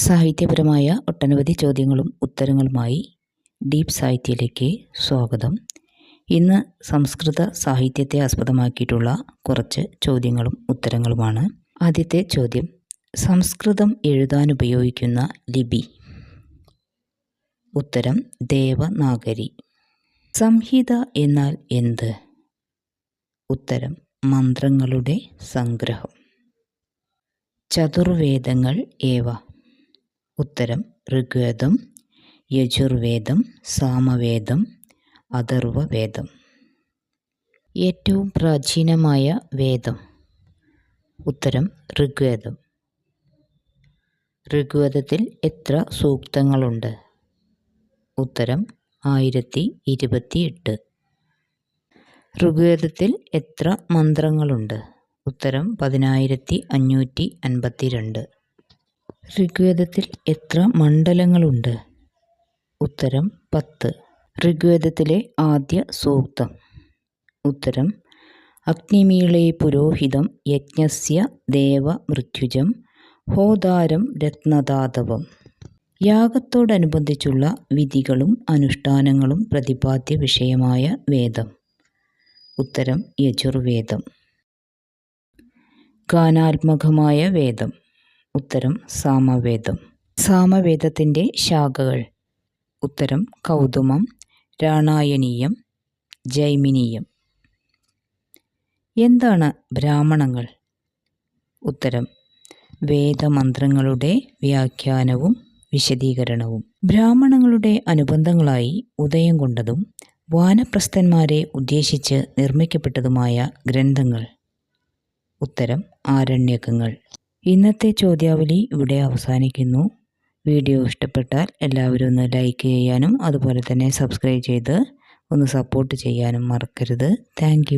സാഹിത്യപരമായ ഒട്ടനവധി ചോദ്യങ്ങളും ഉത്തരങ്ങളുമായി ഡീപ് സാഹിത്യയിലേക്ക് സ്വാഗതം. ഇന്ന് സംസ്കൃത സാഹിത്യത്തെ ആസ്പദമാക്കിയിട്ടുള്ള കുറച്ച് ചോദ്യങ്ങളും ഉത്തരങ്ങളുമാണ്. ആദ്യത്തെ ചോദ്യം സംസ്കൃതം എഴുതാൻ ഉപയോഗിക്കുന്ന ലിപി. ഉത്തരം ദേവനാഗരി. സംഹിത എന്നാൽ എന്ത്? ഉത്തരം മന്ത്രങ്ങളുടെ സംഗ്രഹം. ചതുർവേദങ്ങൾ ഏവ? ഉത്തരം ഋഗ്വേദം യജുർവേദം സാമവേദം അഥർവവേദം. ഏറ്റവും പ്രാചീനമായ വേദം. ഉത്തരം ഋഗ്വേദം. ഋഗ്വേദത്തിൽ എത്ര സൂക്തങ്ങളുണ്ട്? ഉത്തരം ആയിരത്തി ഇരുപത്തിയെട്ട് ഋഗ്വേദത്തിൽ എത്ര മന്ത്രങ്ങളുണ്ട്? ഉത്തരം പതിനായിരത്തി അഞ്ഞൂറ്റി അൻപത്തിരണ്ട് ഋഗ്വേദത്തിൽ എത്ര മണ്ഡലങ്ങളുണ്ട്? ഉത്തരം പത്ത്. ഋഗ്വേദത്തിലെ ആദ്യ സൂക്തം. ഉത്തരം അഗ്നിമീളേ പുരോഹിതം യജ്ഞസ്യ ദേവ മൃത്യുജം ഹോദാരം രത്നദാതവം. യാഗത്തോടനുബന്ധിച്ചുള്ള വിധികളും അനുഷ്ഠാനങ്ങളും പ്രതിപാദ്യ വിഷയമായ വേദം. ഉത്തരം യജുർവേദം. ഗാനാത്മകമായ വേദം. ഉത്തരം സാമവേദം. സാമവേദത്തിന്റെ ശാഖകൾ. ഉത്തരം കൗതുമം രാണായനീയം ജൈമിനീയം. എന്താണ് ബ്രാഹ്മണങ്ങൾ? ഉത്തരം വേദമന്ത്രങ്ങളുടെ വ്യാഖ്യാനവും വിശദീകരണവും. ബ്രാഹ്മണങ്ങളുടെ അനുബന്ധങ്ങളായി ഉദയം കൊണ്ടതും വാനപ്രസ്ഥന്മാരെ ഉദ്ദേശിച്ച് നിർമ്മിക്കപ്പെട്ടതുമായ ഗ്രന്ഥങ്ങൾ. ഉത്തരം ആരണ്യകങ്ങൾ. ഇന്നത്തെ ചോദ്യാവലി ഇവിടെ അവസാനിക്കുന്നു. വീഡിയോ ഇഷ്ടപ്പെട്ടാൽ എല്ലാവരും ഒന്ന് ലൈക്ക് ചെയ്യാനും അതുപോലെ തന്നെ സബ്സ്ക്രൈബ് ചെയ്ത് ഒന്ന് സപ്പോർട്ട് ചെയ്യാനും മറക്കരുത്. താങ്ക്